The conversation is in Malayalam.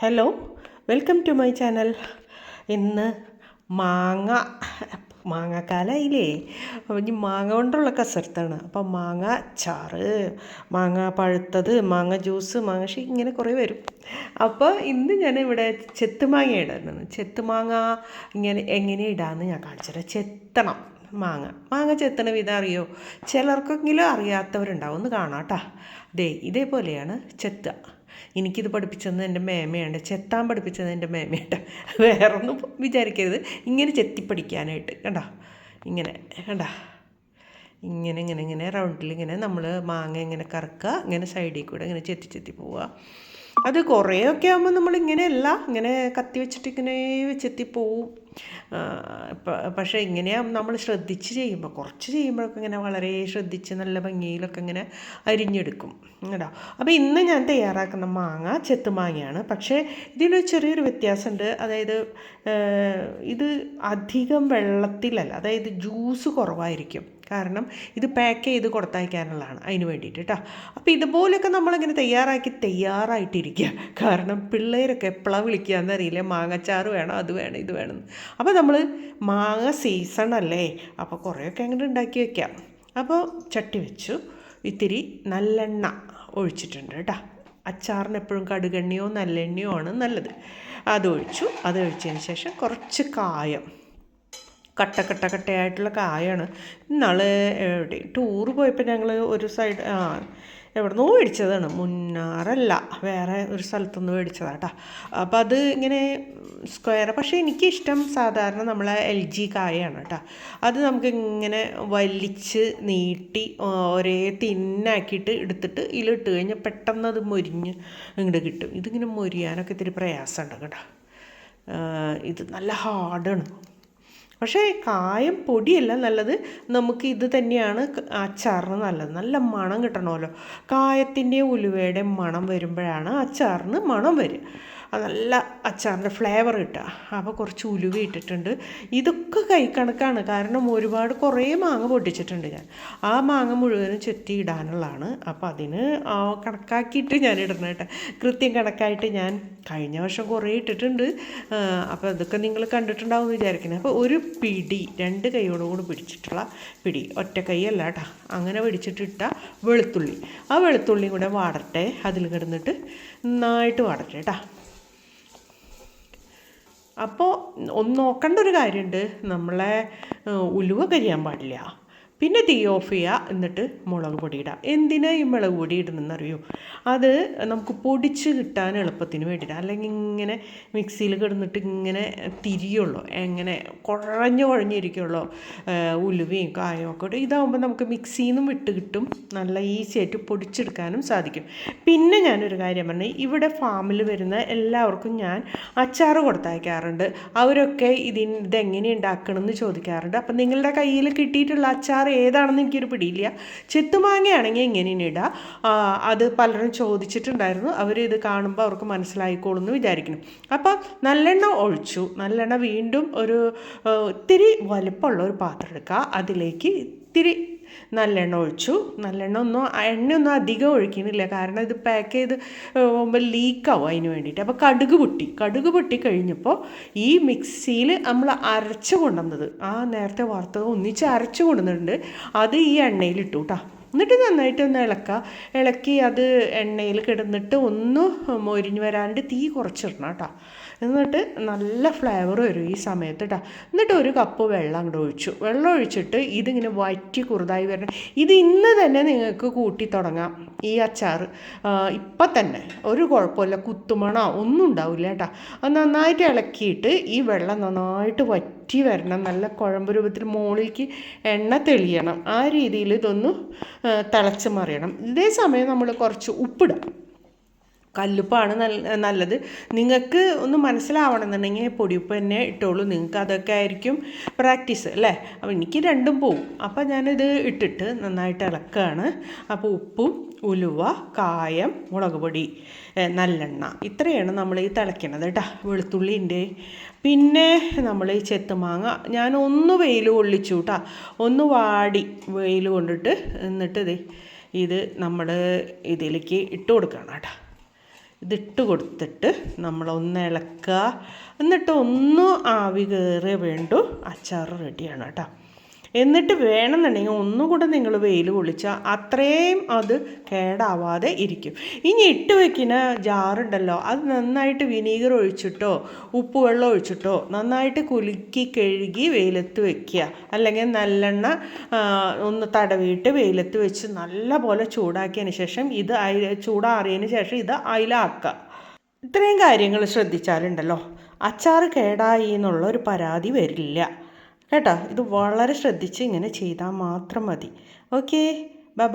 Hello welcome to my channel ഇന്ന് മാങ്ങ മാങ്ങാക്കാലായില്ലേ? അപ്പം ഇനി മാങ്ങ കൊണ്ടുള്ള കസർത്താണ്. അപ്പം മാങ്ങ ചാറ് മാങ്ങ പഴുത്തത് മാങ്ങ ജ്യൂസ് മാങ്ങ ഷീ ഇങ്ങനെ കുറേ വരും. അപ്പോൾ ഇന്ന് ഞാൻ ഇവിടെ ചെത്തുമാങ്ങ ഇടുന്നത് ചെത്തുമാങ്ങ ഇങ്ങനെ എങ്ങനെ ഇടാമെന്ന് ഞാൻ കാണിച്ചുതരാം ചെത്തണം മാങ്ങ. മാങ്ങ ചെത്തണ വിധം അറിയോ? ചിലർക്കെങ്കിലും അറിയാത്തവരുണ്ടാവും. ഒന്ന് കാണാം കേട്ടോ ദേ ഇതേപോലെയാണ് ചെത്തുക. എനിക്കിത് പഠിപ്പിച്ചത് എന്റെ മേമയുണ്ട്. ചെത്താൻ പഠിപ്പിച്ചത് എന്റെ മേമയുണ്ട്. വേറൊന്നും വിചാരിക്കരുത്. ഇങ്ങനെ ചെത്തി പഠിക്കാനായിട്ട് കണ്ടോ? ഇങ്ങനെ. കണ്ടോ? ഇങ്ങനെ ഇങ്ങനെ ഇങ്ങനെ റൗണ്ടിൽ ഇങ്ങനെ നമ്മൾ മാങ്ങ ഇങ്ങനെ കറക്കുക ഇങ്ങനെ സൈഡിൽ കൂടെ ഇങ്ങനെ ചെത്തി ചെത്തി പോവുക. അത് കുറേയൊക്കെ ആകുമ്പോൾ നമ്മൾ ഇങ്ങനെയല്ല ഇങ്ങനെ കത്തി വെച്ചിട്ട് ഇങ്ങനെ ചെത്തി പോവും. പക്ഷേ ഇങ്ങനെയാണ് നമ്മൾ ശ്രദ്ധിച്ച് ചെയ്യുമ്പോൾ കുറച്ച് ചെയ്യുമ്പോഴൊക്കെ ഇങ്ങനെ വളരെ ശ്രദ്ധിച്ച് നല്ല ഭംഗിയിലൊക്കെ ഇങ്ങനെ അരിഞ്ഞെടുക്കും. കേട്ടോ അപ്പോൾ ഇന്ന് ഞാൻ തയ്യാറാക്കുന്ന മാങ്ങ ചെത്തുമാങ്ങയാണ് പക്ഷേ ഇതിനൊരു ചെറിയൊരു വ്യത്യാസമുണ്ട്. അതായത് ഇത് അധികം വെള്ളത്തിലല്ല അതായത് ജ്യൂസ് കുറവായിരിക്കും. കാരണം ഇത് പാക്ക് ചെയ്ത് കൊടുത്തയക്കാനുള്ളതാണ് അതിന് വേണ്ടിയിട്ട് കേട്ടോ അപ്പോൾ ഇതുപോലെയൊക്കെ നമ്മളിങ്ങനെ തയ്യാറാക്കി തയ്യാറായിട്ടിരിക്കുക കാരണം പിള്ളേരൊക്കെ എപ്പോഴാണ് വിളിക്കുക അറിയില്ല. മാങ്ങച്ചാറ് വേണം അത് വേണം ഇത് വേണം അപ്പോൾ നമ്മൾ മാങ്ങ സീസൺ അല്ലേ? അപ്പോൾ കുറേയൊക്കെ അങ്ങനെ ഉണ്ടാക്കി വെക്കാം. അപ്പോൾ ചട്ടി വെച്ചു. ഇത്തിരി നല്ലെണ്ണ ഒഴിച്ചിട്ടുണ്ട് കേട്ടോ അച്ചാറിന് എപ്പോഴും കടുകെണ്ണയോ നല്ലെണ്ണയോ ആണ് നല്ലത്. അതൊഴിച്ചു അത് ഒഴിച്ചതിന് ശേഷം കുറച്ച് കായം. കട്ട കട്ട കട്ടയായിട്ടുള്ള കായാണ്. ഇന്നാൾ എവിടെ ടൂറ് പോയപ്പോൾ ഞങ്ങൾ ഒരു സൈഡ് ആ എവിടുന്നോ മേടിച്ചതാണ്. മുന്നാറല്ല വേറെ ഒരു സ്ഥലത്തുനിന്ന് മേടിച്ചതാണ് കേട്ടോ അപ്പോൾ അത് ഇങ്ങനെ സ്ക്വയർ പക്ഷേ എനിക്കിഷ്ടം സാധാരണ നമ്മളെ എൽ ജി കായാണ് കേട്ടോ അത് നമുക്ക് ഇങ്ങനെ വലിച്ച് നീട്ടി ഒരേ തിന്നാക്കിയിട്ട് എടുത്തിട്ട് ഇതിലിട്ട് കഴിഞ്ഞാൽ പെട്ടെന്ന് അത് മൊരിഞ്ഞ് ഇങ്ങോട്ട് കിട്ടും. ഇതിങ്ങനെ മൊരിയാനൊക്കെ ഇത്തിരി പ്രയാസമുണ്ട് കേട്ടോ. ഇത് നല്ല ഹാർഡാണ്. പക്ഷേ കായം പൊടിയല്ല നല്ലത്. നമുക്ക് ഇത് തന്നെയാണ് അച്ചാറിന് നല്ലത്. നല്ല മണം കിട്ടണമല്ലോ. കായത്തിന്റെ ഉലുവയുടെ മണം വരുമ്പോഴാണ് അച്ചാറിന് മണം വരിക. നല്ല അച്ചാറിന്റെ ഫ്ലേവർ കിട്ടുക. അപ്പോൾ കുറച്ച് ഉലുവ ഇട്ടിട്ടുണ്ട്. ഇതൊക്കെ കൈക്കണക്കാണ്. കാരണം ഒരുപാട് കുറേ മാങ്ങ പൊട്ടിച്ചിട്ടുണ്ട് ഞാൻ. ആ മാങ്ങ മുഴുവനും ചെത്തി ഇടാനുള്ളതാണ് അപ്പോൾ അതിന് കണക്കാക്കിയിട്ട് ഞാൻ ഇടണം കേട്ടോ. കൃത്യം കണക്കായിട്ട് ഞാൻ കഴിഞ്ഞ വർഷം കുറേ ഇട്ടിട്ടുണ്ട്. അപ്പോൾ അതൊക്കെ നിങ്ങൾ കണ്ടിട്ടുണ്ടാവും എന്ന് വിചാരിക്കുന്നത് അപ്പോൾ ഒരു പിടി രണ്ട് കൈയോടുകൂടി പിടിച്ചിട്ടുള്ള പിടി. ഒറ്റ കൈയല്ല കേട്ടോ. അങ്ങനെ പിടിച്ചിട്ടിട്ട വെളുത്തുള്ളി. ആ വെളുത്തുള്ളിയും കൂടെ വാടട്ടെ. അതിൽ കിടന്നിട്ട് നന്നായിട്ട് വാടട്ടെ കേട്ടോ. അപ്പോൾ ഒന്ന് നോക്കേണ്ട ഒരു കാര്യമുണ്ട് നമ്മളെ ഉലുവ കരിയാൻ പാടില്ല. പിന്നെ തീ ഓഫ് ചെയ്യുക എന്നിട്ട് മുളക് പൊടി ഇടുക എന്തിനാ ഈ മുളക് പൊടി ഇടണമെന്നറിയോ അത് നമുക്ക് പൊടിച്ച് കിട്ടാൻ എളുപ്പത്തിന് വേണ്ടിയിട്ട്. അല്ലെങ്കിൽ ഇങ്ങനെ മിക്സിയിൽ കിടന്നിട്ട് ഇങ്ങനെ തിരിയുള്ളൂ. എങ്ങനെ കുഴഞ്ഞു കുഴഞ്ഞിരിക്കുള്ളൂ ഉലുവയും കായും ഒക്കെ ഇതാകുമ്പോൾ നമുക്ക് മിക്സിയിൽ നിന്നും വിട്ട് കിട്ടും. നല്ല ഈസി ആയിട്ട് പൊടിച്ചെടുക്കാനും സാധിക്കും. പിന്നെ ഞാനൊരു കാര്യം പറഞ്ഞു ഇവിടെ ഫാമിൽ വരുന്ന എല്ലാവർക്കും ഞാൻ അച്ചാർ കൊടുത്തയക്കാറുണ്ട്. അവരൊക്കെ ഇതിൻ ഇതെങ്ങനെ ഉണ്ടാക്കണമെന്ന് ചോദിക്കാറുണ്ട്. അപ്പം നിങ്ങളുടെ കയ്യിൽ കിട്ടിയിട്ടുള്ള അച്ചാർ ഏതാണെന്ന് എനിക്കൊരു പിടിയില്ല. ചെത്തുമാങ്ങയാണെങ്കിൽ ഇങ്ങനെ ഇടുക അത് പലരും ചോദിച്ചിട്ടുണ്ടായിരുന്നു. അവർ ഇത് കാണുമ്പോൾ അവർക്ക് മനസ്സിലായിക്കോളും എന്ന് വിചാരിക്കണം അപ്പോൾ നല്ലെണ്ണ ഒഴിച്ചു. നല്ലെണ്ണ വീണ്ടും ഒരു ഒത്തിരി വലുപ്പമുള്ള ഒരു പാത്രം എടുക്കുക. അതിലേക്ക് ഇത്തിരി നല്ലെണ്ണ ഒഴിച്ചു. നല്ലെണ്ണ ഒന്നും എണ്ണയൊന്നും അധികം ഒഴിക്കണില്ല. കാരണം ഇത് പാക്ക് ചെയ്ത് പോകുമ്പോൾ ലീക്കാവും അതിന് വേണ്ടിയിട്ട്. അപ്പോൾ കടുക് പൊട്ടി. കടുക് പൊട്ടി കഴിഞ്ഞപ്പോൾ ഈ മിക്സിയിൽ നമ്മൾ അരച്ച് കൊണ്ടുവന്നത്. ആ നേരത്തെ വറുത്തത് ഒന്നിച്ച് അരച്ച് കൊണ്ടുവന്നിട്ടുണ്ട്. അത് ഈ എണ്ണയിലിട്ടു കേട്ടോ എന്നിട്ട് നന്നായിട്ട് ഒന്ന് ഇളക്കുക ഇളക്കി അത് എണ്ണയിൽ കിടന്നിട്ട് ഒന്ന് മൊരിഞ്ഞ് വരാണ്ട് തീ കുറച്ചിടണം കേട്ടോ. എന്നിട്ട് നല്ല ഫ്ലേവർ വരും ഈ സമയത്ത് കേട്ടോ. എന്നിട്ട് ഒരു കപ്പ് വെള്ളം അങ്ങോട്ട് ഒഴിച്ചു. വെള്ളം ഒഴിച്ചിട്ട് ഇതിങ്ങനെ വറ്റി കുറുതായി വരണം. ഇത് ഇന്ന് തന്നെ നിങ്ങൾക്ക് കൂട്ടി തുടങ്ങാം ഈ അച്ചാർ ഇപ്പം തന്നെ ഒരു കുഴപ്പമില്ല. കുത്തുമണോ ഒന്നും ഉണ്ടാവില്ല കേട്ടോ. അത് നന്നായിട്ട് ഇളക്കിയിട്ട് ഈ വെള്ളം നന്നായിട്ട് വറ്റി വരണം. നല്ല കുഴമ്പ് രൂപത്തിൽ മുകളിലേക്ക് എണ്ണ തെളിയണം. ആ രീതിയിൽ ഇതൊന്ന് തിളച്ച് മറിയണം. ഇതേ സമയം നമ്മൾ കുറച്ച് ഉപ്പിടാം. കല്ലുപ്പാണ് നല്ലത്. നിങ്ങൾക്ക് ഒന്ന് മനസ്സിലാവണമെന്നുണ്ടെങ്കിൽ പൊടിയുപ്പ് തന്നെ ഇട്ടോളൂ. നിങ്ങൾക്ക് അതൊക്കെ ആയിരിക്കും പ്രാക്ടീസ് അല്ലേ? അപ്പോൾ എനിക്ക് രണ്ടും പോവും. അപ്പോൾ ഞാനിത് ഇട്ടിട്ട് നന്നായിട്ട് ഇളക്കുകയാണ് അപ്പോൾ ഉപ്പും ഉലുവ കായം മുളക് പൊടി നല്ലെണ്ണ. ഇത്രയാണ് നമ്മൾ ഈ തിളയ്ക്കണത് കേട്ടോ വെളുത്തുള്ളിന്റെ പിന്നെ നമ്മൾ ഈ ചെത്തുമാങ്ങ ഞാൻ ഒന്ന് വെയിൽ കൊള്ളിച്ചു കേട്ടോ ഒന്ന് വാടി വെയിൽ കൊണ്ടിട്ട് എന്നിട്ട് ഇത് ഇത് നമ്മൾ ഇതിലേക്ക് ഇട്ട് കൊടുക്കണം കേട്ടോ ഇതിട്ട് കൊടുത്തിട്ട് നമ്മളൊന്ന് ഇളക്കുക. എന്നിട്ട് ഒന്ന് ആവി കയറിയ വേണ്ടു. അച്ചാർ റെഡിയാണ് കേട്ടോ എന്നിട്ട് വേണമെന്നുണ്ടെങ്കിൽ ഒന്നുകൂടെ നിങ്ങൾ വെയിൽ കൊള്ളിച്ചാൽ അത്രയും അത് കേടാവാതെ ഇരിക്കും. ഇനി ഇട്ട് വെക്കുന്ന ജാറുണ്ടല്ലോ അത് നന്നായിട്ട് വിനീഗർ ഒഴിച്ചിട്ടോ ഉപ്പ് വെള്ളം ഒഴിച്ചിട്ടോ നന്നായിട്ട് കുലുക്കി കഴുകി വെയിലത്ത് വെക്കുക. അല്ലെങ്കിൽ നല്ലെണ്ണ ഒന്ന് തടവിയിട്ട് വെയിലത്ത് വെച്ച് നല്ല പോലെ ചൂടാക്കിയതിന് ശേഷം ഇത് അയി ചൂടാറിയതിന് ശേഷം ഇത് അയിലാക്കുക. ഇത്രയും കാര്യങ്ങൾ ശ്രദ്ധിച്ചാലുണ്ടല്ലോ അച്ചാർ കേടായി എന്നുള്ള ഒരു പരാതി വരില്ല. കേട്ടോ? ഇത് വളരെ ശ്രദ്ധിച്ച് ഇങ്ങനെ ചെയ്താൽ മാത്രം മതി. Okay bye